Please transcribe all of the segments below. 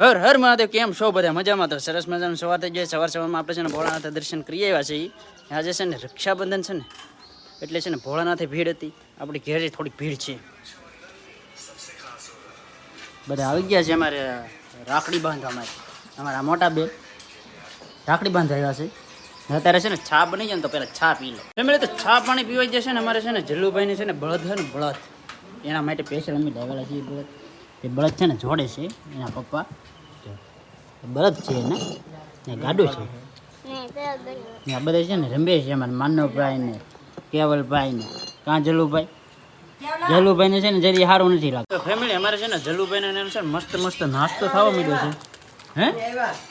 હર હર મહાદેવ, કેમ છો બધા? મજામાં તો સરસ મજાનું સવાર થઈ જાય સવાર સવારમાં આપણે છે ને ભોળાનાથ દર્શન કરી આવ્યા છીએ. આજે છે ને રક્ષાબંધન છે ને, એટલે છે ને ભોળાનાથે ભીડ હતી. આપણી ઘેરે થોડી ભીડ છે. બધા આવી ગયા છે અમારે રાખડી બાંધવા માટે. અમારા મોટા બેન રાખડી બાંધવા આવ્યા છે. અત્યારે છે ને છા બની જાય ને તો પહેલાં છા પી લો. ફેમિલી તો છા પાણી પીવાઈ જશે ને અમારે છે ને જલ્લુભાઈને છે ને બળદ છે ને બળદ. એના માટે સ્પેશિયલ અમે લાવેલા છીએ બળદ. એ બળદ છે ને જોડે છે એના પપ્પા. બળદ છે એને. ને ગાડું છે. ને આ બધા છે ને રમે છે અમારે માનવભાઈ ને કેવલભાઈ ને. કાં જલુભાઈ? જલુભાઈ ને છે ને જરી સારું નથી લાગતું. ફેમિલી અમારે છે ને જલુભાઈ ને છે ને મસ્ત મસ્ત નાસ્તો થવા મળ્યો છે. હે?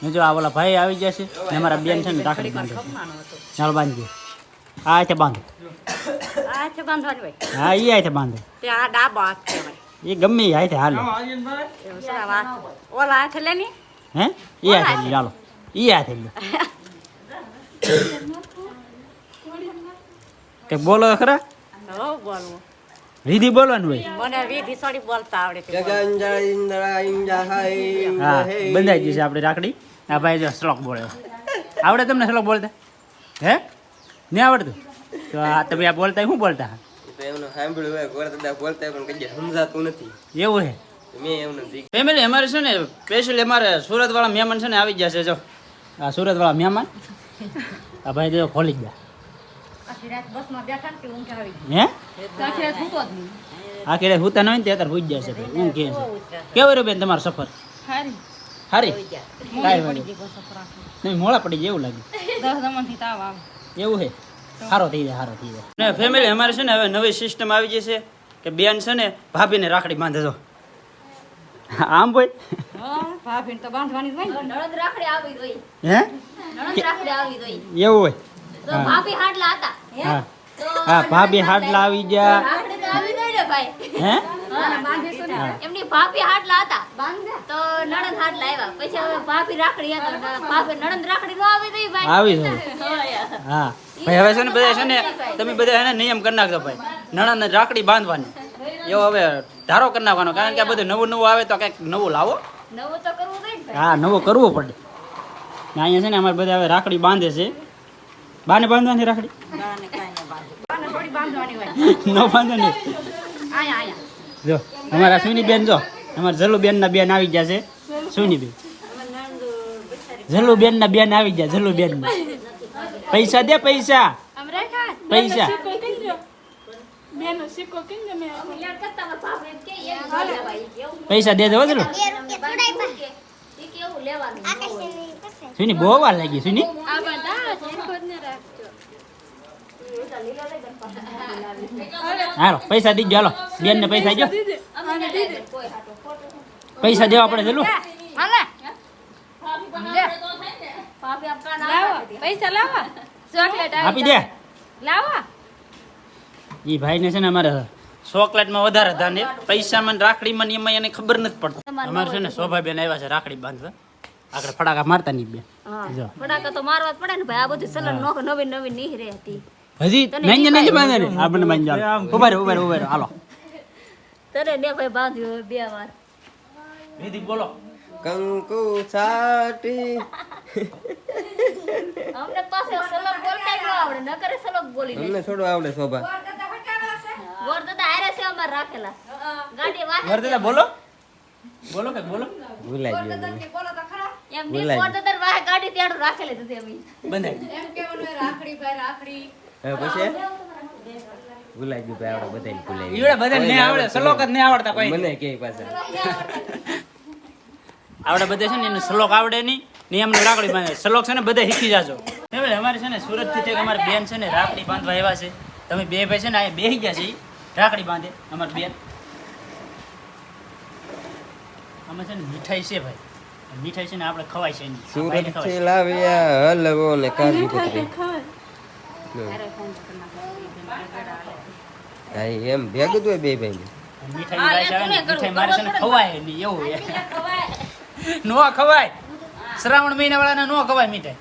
ને જો આ ઓલા ભાઈ આવી ગયા છે ને અમારા બેન છે ને રાખડી બાંધે ચાલ બાંધજો. આ છે બાંધો. હા એ આ છે બાંધો આ ડાબો હાથ કહેવાય. એ ગમે એ હાથે હાલે. ઓલા હાથે લે ની? હે? એ હાથે લ્યો ચાલો એ હાથે લ્યો. કે બોલો ખરા? હો બોલવું. રીધી બોલવાનું હોય. મને રીધી થોડી બોલતા આવડે છે હા બંધાઈ ગઈ છે આપણે રાખડી. આ ભાઈ જો શ્લોક બોલે આવડે તમને શ્લોક બોલતા? હે? ને આવડતું? તો આ તમે આ બોલતા શું બોલતા? એમનું સાંભળ્યું હોય ગોળ બોલતા પણ કઈ સમજાતું નથી. એવું હે? મેં એમને ફેમિલી અમારે છે ને સ્પેશિયલી અમારે સુરત વાળા મહેમાન છે ને આવી ગયા છે જો. આ સુરત વાળા મહેમાન. આ ભાઈ જો ખોલી ગયા. આખી રાત બસમાં બેઠા ને કે ઊંઘ આવી હે? આખી રાત સૂતો ન હોય ને તે જશે હું કે છે કેવો રહ્યું બેન તમારો સફર? હારી. હારી? કાંઈ નહીં. પડી જાય એવું લાગે દસ દમણથી તાવ આવે. એવું છે સારો થઈ જાય સારો થઈ જાય. ને ફેમિલી અમારે છે ને હવે નવી સિસ્ટમ આવી જશે કે બેન છે ને ભાભીને રાખડી બાંધે જો. આમ ભાઈ? ભાભીને તો બાંધવાની જ હોય ને. નણંદ રાખડી આવી દોઈ હે? નણંદ રાખડી આવી દોઈ એવું હોય? તો ભાભી હાડલા હતા. હે. હા ભાભી હાડલા આવી ગયા હે? એમની ભાભી હાડલા હતા તો નણંદ હાડલા આવ્યા પછી હવે ભાભી રાખડી ભાભી નણંદ રાખડી નો આવી દઈ ભાઈ. આવી જાય હા. ભાઈ હવે છે ને બધા છે ને તમે બધા એને નિયમ કરી નાખજો ભાઈ. નણંદ રાખડી બાંધવાની. એવો હવે ધારો કરી નાખવાનો. કારણ કે આ બધું નવું નવું આવે તો કંઈક નવું લાવો. નવું તો કરવું જોઈએ હા નવું કરવું પડે. ને અહીંયા છે ને અમારે બધા હવે રાખડી બાંધે છે. બાને બાંધવાની રાખડી બાને કાંઈ ન બાંધે બાને થોડી બાંધવાની હોય. ન બાંધે આયા આયા. જો અમારા સુની બેન જો અમારા જલુ બેન ના બેન આવી ગયા છે. સુની બેન જલુ બેન ના બેન આવી ગયા જલુ બેન પૈસા. દે? પૈસા પૈસા પૈસા દે દેવો હોય. સુની બહુ વાર લાગી સુની. હાલો પૈસા દીજો હાલો. બેન ને પૈસા જો પૈસા દેવા પડે જલુ હાલે. ભાભી આમ કાન આવતા હતી. પૈસા લાવા આપી દે. લાવા. ઈ ભાઈ ને છે ને અમારે ચોકલેટમાં વધારે છે પૈસામાં રાખડીમાં એમાં એને ખબર નથી પડતી. અમારે છે ને શોભાબેન આવ્યા છે રાખડી બાંધવા. આગળ ફટાકા મારતા નહીં બેન ફટાકા તો મારવા જ પડે ને ભાઈ. આ બધું સલન નવી નવી નીહરે હતી. હજી નહીં નહીં બાંધે ને આપણે બાંધી જાઓ ઊભા રહો ઊભા રહો ઊભા રહો. હાલો. તને ને ભાઈ બાંધ્યું બે વાર. વિધિ બોલો. કંકુ સાટી અમને પાસે સલક બોલતા ન આવડે નકરે સલક બોલી લે. અમને થોડું આવડે શોભા. ગોર દાદા હારે છે અમાર રાખેલા. ગાડી વાહે વરદેલા બોલો. બોલો કે બોલો. ભૂલાઈ ગયો મને. એમ ની ગોર દાદા વાહે ગાડી ત્યાડું રાખેલી હતી અમે. બંધાઈ. હવે પછી? ભૂલાઈ ગયું ભાઈ આવડે બધાને ભૂલાઈ નહીં આવડે શ્લોક જ નહીં આવડતા કોઈ. મને કે પાછા. આવડે બધા છે ને એને શ્લોક આવડે નહીં ને એમને રાખડી બાંધે. શ્લોક છે ને બધા શીખી જાજો. હવે અમારે છે ને સુરતથી અમારે બેન છે ને રાખડી બાંધવા આવ્યા છે. તમે બે ભાઈ છે ને અહીંયા બેસી ગયા છે રાખડી બાંધે અમારી બેન. અમે છે ને મીઠાઈ છે ભાઈ. મીઠાઈ છે ને આપણે ખવાય છે સુરતથી લાવ્યા હલવો ને કાજુ કતરી. એમ ભેગું તું બે ભાઈ મીઠાઈ મારે છે ને ખવાય નહીં એવું નો ખવાય. શ્રાવણ મહિના વાળાને નો ખવાય મીઠાઈ.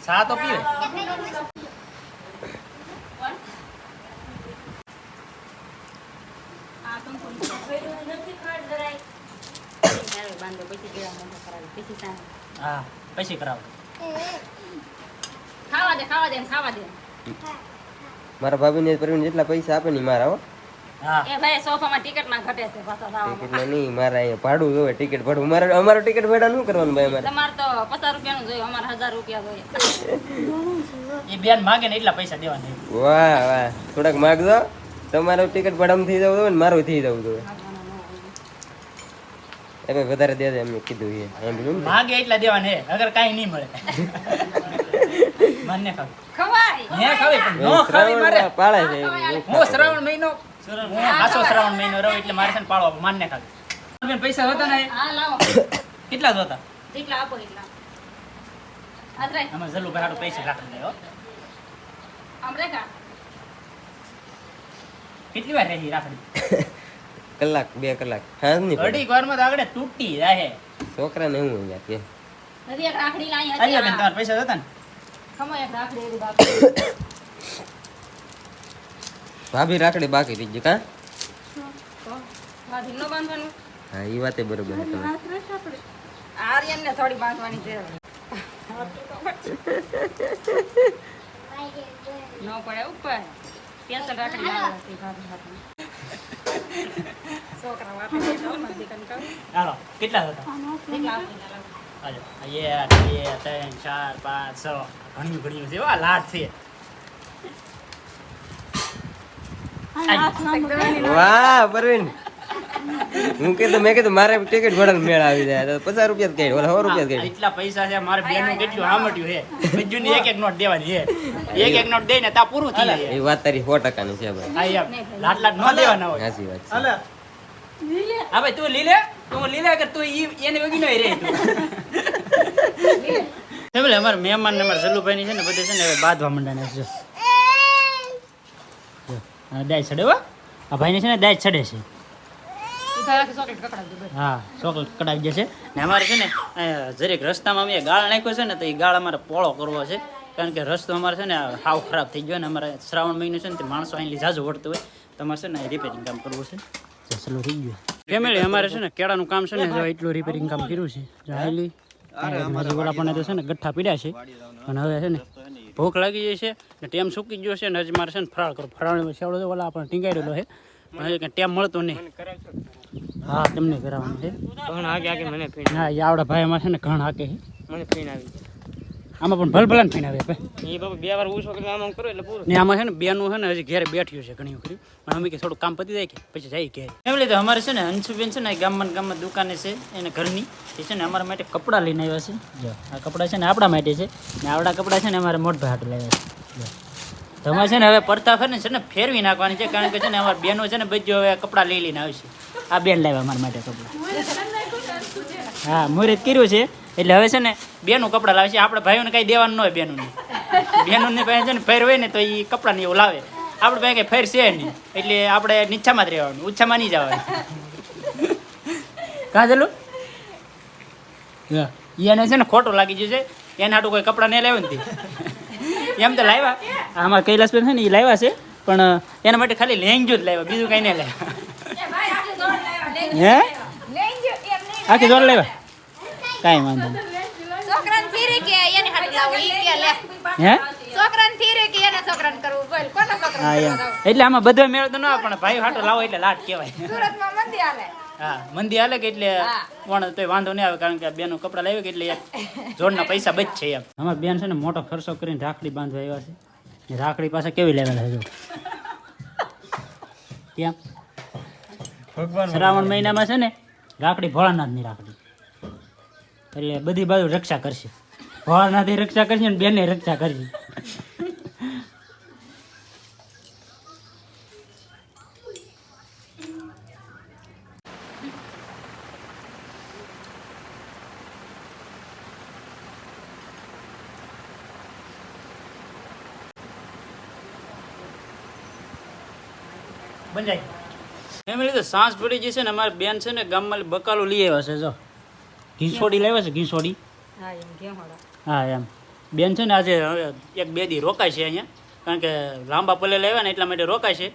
સા તો પીવે. પછી કેવા મોઢા કરાવી પછી સાંજ હા પછી કરાવો. ખાવા દે ખાવા દે ખાવા દે. મારા ભાભીને પ્રવીણ જેટલા પૈસા આપે ને મારા હો. હા. એ ભાઈ સોફામાં ટિકિટમાં ઘટે છે પાછા ટિકિટ નહીં મારા અહીંયા ભાડું જોવે ટિકિટ ભાડું. મારે અમારો ટિકિટ ભાડા શું કરવાનું ભાઈ અમારે? તમારે તો પચાસ રૂપિયાનું જોયું અમારે હજાર રૂપિયા જોઈએ એ બેન માગે ને એટલા પૈસા દેવાના વાહ વાહ. થોડાક માગજો. તમારું ટિકિટ ભાડામાં થઈ જવું ને મારું થઈ જવું જોઈએ એ ભાઈ વધારે દે દે એમને કીધું એ. માગે એટલા દેવાના અગર કાંઈ નહીં મળે. મને ખાવ. ખવાય. હે ખવાય પણ નો ખાવી મારે. પાળે છે હું શ્રાવણ મહિનો હું આસો શ્રાવણ મહિનો રહું એટલે મારે છે ને પાળવા માનને ખાવી. બેન પૈસા હતા ને? હા લાવો. કેટલા જ હતા? કેટલા આપો એટલા. આદરાય અમે જલ્લુભાઈ હાટુ પૈસા રાખી દે હો. આમ રેખા કેટલી વાર રહી રાખડી? કલાક બે કલાક. હા નહીં પડે. અઢીક વારમાં તો આગળ તૂટી જાય છોકરાને હું યાર કે. નથી એક રાખડી લાઈ આલ્યા બેન હતી તમારા પૈસા હતા ને? ભાભી રાખડી બાકી થઈ ગઈ કા? તો બાંધવાનું? હા એ વાતે બરોબર છે તમારી. થોડી બાંધવાની છે ન પડે ઉપર. સ્પેશિયલ રાખડી. છોકરા કેટલા હતા? કેટલા આપીને લાવો? હાલો એક બે ત્રણ ચાર પાંચ છ. ઘણી ઘણી છે. વા લાટ છે વાહ પરવીન. હું કીધું મેં કીધું મારે ટિકિટ ભાડા મેળ આવી જાય. તો પચાસ રૂપિયા જ કઈ ઓલા સો રૂપિયા જ આ કઈ એટલા પૈસા છે મારે બેનું કેટલું હામટ્યું છે? બીજુની એક એક નોટ દેવાની છે. એક એક નોટ દઈને તા પૂરું થઈ જાય. એ વાત તારી સો ટકાની છે ભાઈ. આ એમ. લાટ લાટ ન દેવાના હોય. સાચી વાત છે. હા ભાઈ તું લીલે? તું લીલા કર તું ઈ એને વગી નો રે તો. એટલે અમારા મહેમાન ને અમારા સલ્લુભાઈ ની છે ને બધે છે ને હવે બાંધવા માંડ્યા છે. જો. જો, આ દાય ચડે હો. આ ભાઈ ને છે ને દાય ચડે છે. હા ચોકલેટ કડાવી જશે ને અમારે છે ને જરીક રસ્તામાં અમે ગાળ નાખ્યો છે ને તો એ ગાળ અમારે પોળો કરવો છે. કારણ કે રસ્તો અમારે છે ને હાવ ખરાબ થઈ ગયો ને અમારે શ્રાવણ મહિનો છે ને તે માણસો અહીં જાજુ વળતું હોય. તમારે છે ને રિપેરિંગ કામ કરવું છે. જો થઈ ગયું. ફેમિલી અમારે છે ને કેળાનું કામ છે ને જો એટલું રિપેરિંગ કામ કર્યું છે. હાઈલી હજી તો છે ને ગઠ્ઠા પીડ્યા છે. અને હવે છે ને ભૂખ લાગી જાય છે ને ટેમ સૂકી ગયો છે ને હજી મારે છે ને ફરાળ કરો ફરાળ સેવડો તો ઓલા આપણે ટીંગાડેલો છે. પણ હજી કંઈ ટેમ મળતો નહીં. હા તમને કરાવવાનું છે. ઘણ હાકે હાકે મને ફીણ. હા એ આવડા ભાઈ અમારે છે ને ઘણ હાકે છે. મને ફીણ આવી. આમાં પણ ભલ ભલાને ફીણ આવે એ બાબા બે વાર ઓછો કરીને આમ કરો એટલે પૂરું ને આમાં છે ને બેનું છે ને હજી ઘેરે બેઠ્યું છે ઘણી વખત પણ અમે કે થોડું કામ પતી જાય કે પછી જાય ઘેર એમ લીધે અમારે છે ને અંશુબેન છે ને ગામમાં ગામમાં દુકાને છે એને ઘરની એ છે ને અમારા માટે કપડાં લઈને આવ્યા છે જો આ કપડાં છે ને આપણા માટે છે ને આવડા કપડાં છે ને અમારે મોટભાઈ હાટ લાવ્યા છે તમારે છે ને હવે પડતા ફેર ને છે ને ફેરવી નાખવાની છે કારણ કે છે ને અમારા બેનો છે ને બધું હવે કપડાં લઈ લઈને આવશે આ બેન લાવ્યા અમારા માટે કપડાં હા મુહૂર્ત કર્યું છે એટલે હવે છે ને બેનું કપડાં લાવે છે. આપણે ભાઈઓને કાંઈ દેવાનું ન હોય બેનું બેનું ને પાસે છે ને ફેર હોય ને તો એ કપડાં ને એવું લાવે. આપણે પાસે કઈ ફેર છે નહીં. એટલે આપણે નીચામાં જ રહેવાનું ઓછામાં નહીં જવાનું. કાં ચાલુ? એને છે ને ખોટું લાગી ગયું છે. એના હાટું કોઈ કપડાં નહીં લાવ્યું નથી. એમ તો લાવ્યા. આમાં કૈલાસબેન છે ને એ લાવ્યા છે. પણ એના માટે ખાલી લેંગજો જ લાવ્યા. બીજું કઈ નહીં લાવ્યા. હે? આખી જોડ લેવા કાંઈ વાંધો નહીં. છોકરાને ફીરે કે એને હાથ લાવો ઈ કે લે. હે? છોકરાને ફીરે કે એને છોકરાને કરવું. બોલ કોના હા છોકરાને એટલે આમાં બધો મેળ તો ના પણ ભાઈ હાટો લાવો એટલે લાટ કહેવાય. હા મંદી હાલે કે એટલે પણ તોય વાંધો નહીં આવે કારણ કે બેનો કપડા લાવ્યો કે એટલે જોડના પૈસા બચશે એમ. અમારા બેન છે ને મોટો ખર્ચો કરીને રાખડી બાંધવા આવ્યા છે. રાખડી પાસે કેવી લેવેલા હજુ જો. ત્યાં શ્રાવણ મહિનામાં છે ને રાખડી ભોળાનાથની રાખડી. એટલે બધી બાજુ રક્ષા કરશે. ભોળાનાથની રક્ષા કરશે ને બેને રક્ષા કરશે. બંજાઈ ફેમિલી, તો સાંજ પડી જશે ને, અમારી બેન છે ને ગામમાં બકાલો લઈ આવ્યા છે, જો. ઘીસોડી લાવ્યા છે ઘીસોડી? હા એમ બેન છે ને આજે એક બે દી રોકાય છે અહીંયા. કારણ કે લાંબા પલે લાવ્યા ને એટલા માટે રોકાય છે.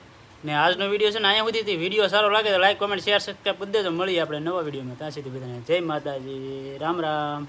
ને આજનો વીડિયો છે ને અહીંયા સુધી વીડિયો સારો લાગે તો લાઈક કોમેન્ટ શેર સબસ્ક્રાઈબ બધે તો મળીએ આપણે નવા વિડીયોમાં. ત્યાં સુધી બધાને જય માતાજી. રામ રામ.